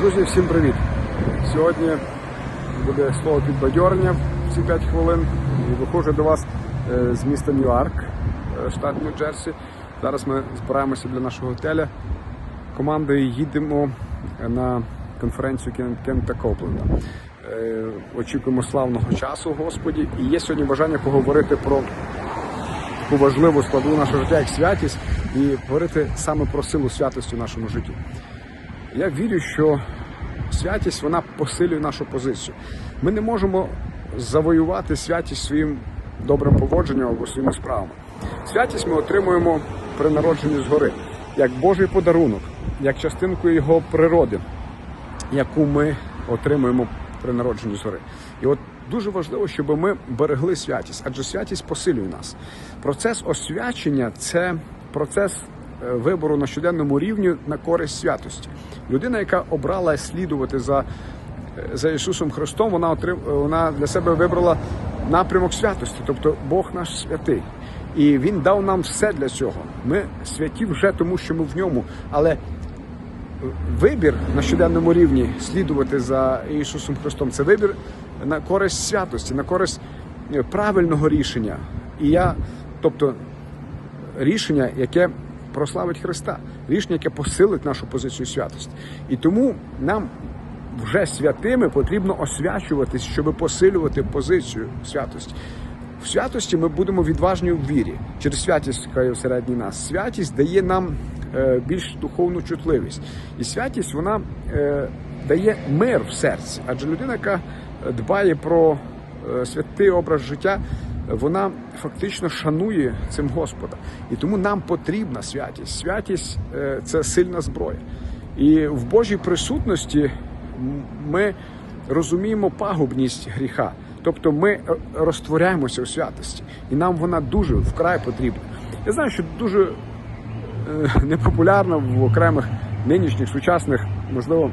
Друзі, всім привіт! Сьогодні буде слово підбадьорення в ці 5 хвилин. І виходжу до вас е, з міста Ньюарк, е, штат Нью-Джерсі. Зараз ми збираємося для нашого готеля. Командою їдемо на конференцію Кен- Кента Копленда. Е, Очікуємо славного часу, Господі. І є сьогодні бажання поговорити про таку важливу складову нашого життя, як святість, і говорити саме про силу святості в нашому житті. Я вірю, що святість вона посилює нашу позицію. Ми не можемо завоювати святість своїм добрим поводженням або своїми справами. Святість ми отримуємо при народженні згори, як Божий подарунок, як частинку його природи, яку ми отримуємо при народженні згори. І от дуже важливо, щоб ми берегли святість, адже святість посилює нас. Процес освячення це процес вибору на щоденному рівні на користь святості. Людина, яка обрала слідувати за, за Ісусом Христом, вона отрим, вона для себе вибрала напрямок святості, тобто Бог наш святий. І Він дав нам все для цього. Ми святі вже тому, що ми в ньому, але вибір на щоденному рівні слідувати за Ісусом Христом це вибір на користь святості, на користь е, правильного рішення. І я, тобто, рішення, яке прославить Христа, рішення, яке посилить нашу позицію святості. І тому нам вже святими потрібно освячуватись, щоб посилювати позицію святості. В святості ми будемо відважні в вірі через святість, яка є всередині нас. Святість дає нам е, більш духовну чутливість. І святість вона е, дає мир в серці. Адже людина, яка дбає про е, святий образ життя, вона фактично шанує цим Господа. І тому нам потрібна святість. Святість е, це сильна зброя. І в Божій присутності ми розуміємо пагубність гріха. Тобто ми е, розтворяємося у святості, і нам вона дуже вкрай потрібна. Я знаю, що дуже е, непопулярна в окремих нинішніх сучасних, можливо,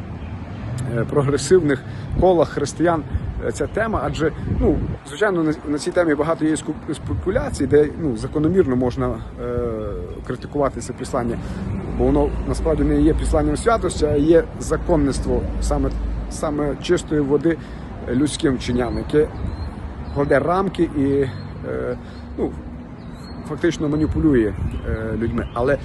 прогресивних колах християн ця тема, адже ну звичайно на, цій темі багато є спекуляцій, де ну закономірно можна е, критикувати це післання, бо воно насправді не є післанням святості, а є законництво саме, саме чистої води людським вченням, яке кладе рамки і е, ну, фактично маніпулює е, людьми. Але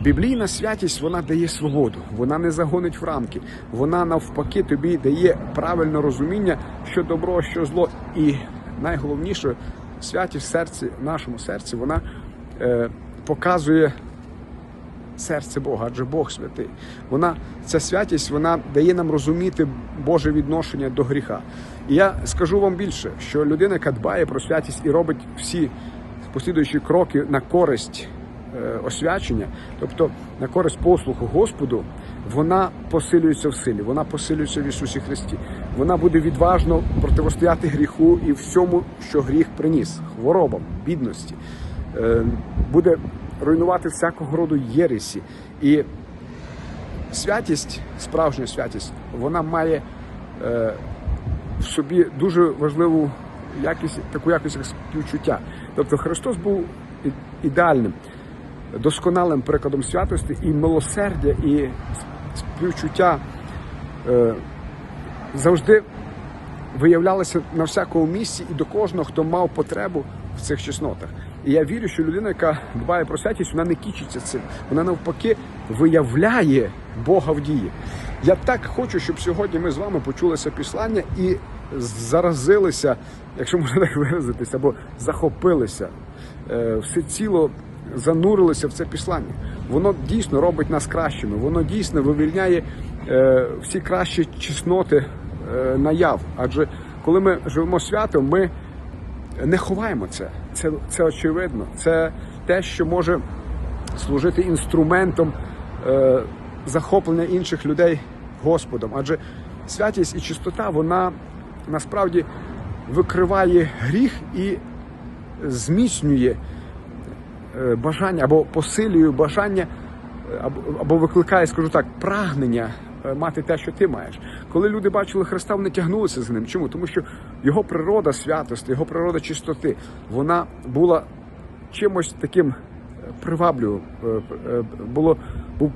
біблійна святість вона дає свободу, вона не загонить в рамки, вона навпаки тобі дає правильне розуміння, що добро, що зло. І найголовніше, святість в серці, в нашому серці, вона е, показує серце Бога, адже Бог святий. Вона ця святість вона дає нам розуміти Боже відношення до гріха. І я скажу вам більше, що людина, яка дбає про святість і робить всі послідуючі кроки на користь освячення, тобто на користь послуху Господу, вона посилюється в силі, вона посилюється в Ісусі Христі. Вона буде відважно протистояти гріху і всьому, що гріх приніс, хворобам, бідності. Е, буде руйнувати всякого роду єресі. І святість, справжня святість, вона має е, в собі дуже важливу якість, таку якість як співчуття. Тобто Христос був ідеальним, досконалим прикладом святості і милосердя, і співчуття е, завжди виявлялися на всякому місці і до кожного, хто мав потребу в цих чеснотах. І я вірю, що людина, яка дбає про святість, вона не кічиться цим. Вона навпаки виявляє Бога в дії. Я так хочу, щоб сьогодні ми з вами почули це післання і заразилися, якщо можна так виразитися, або захопилися, е, всеціло занурилися в це післання. Воно дійсно робить нас кращими, воно дійсно вивільняє е, всі кращі чесноти е, наяв. Адже коли ми живемо свято, ми не ховаємо це. Це, це очевидно. Це те, що може служити інструментом е, захоплення інших людей Господом. Адже святість і чистота, вона насправді викриває гріх і зміцнює бажання або посилює бажання, е, або, викликає, скажу так, прагнення е, мати те, що ти маєш. Коли люди бачили Христа, вони тягнулися за ним. Чому? Тому що його природа святості, його природа чистоти, вона була чимось таким е, привабливим. Е, е, Було, був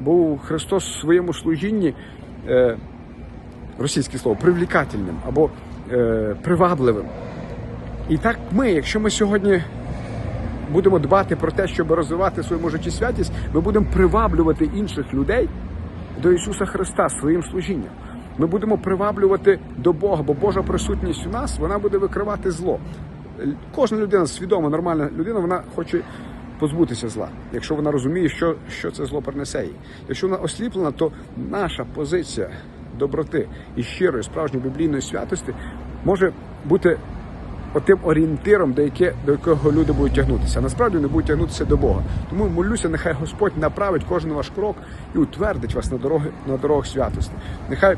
був Христос в своєму служінні, е, російське слово, привлікательним або е, привабливим. І так ми, якщо ми сьогодні будемо дбати про те, щоб розвивати в своєму святість, ми будемо приваблювати інших людей до Ісуса Христа своїм служінням. Ми будемо приваблювати до Бога, бо Божа присутність у нас вона буде викривати зло. Кожна людина, свідома, нормальна людина, вона хоче позбутися зла, якщо вона розуміє, що, що це зло принесе їй. Якщо вона осліплена, то наша позиція доброти і щирої, справжньої біблійної святості може бути отим орієнтиром, до, яке, до якого люди будуть тягнутися. Насправді вони будуть тягнутися до Бога. Тому молюся, нехай Господь направить кожен ваш крок і утвердить вас на дороги на дорогах святості. Нехай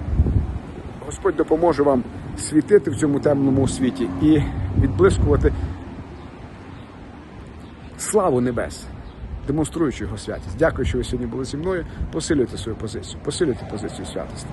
Господь допоможе вам світити в цьому темному світі і відблискувати славу небес, демонструючи його святість. Дякую, що ви сьогодні були зі мною. Посилюйте свою позицію, посилюйте позицію святості.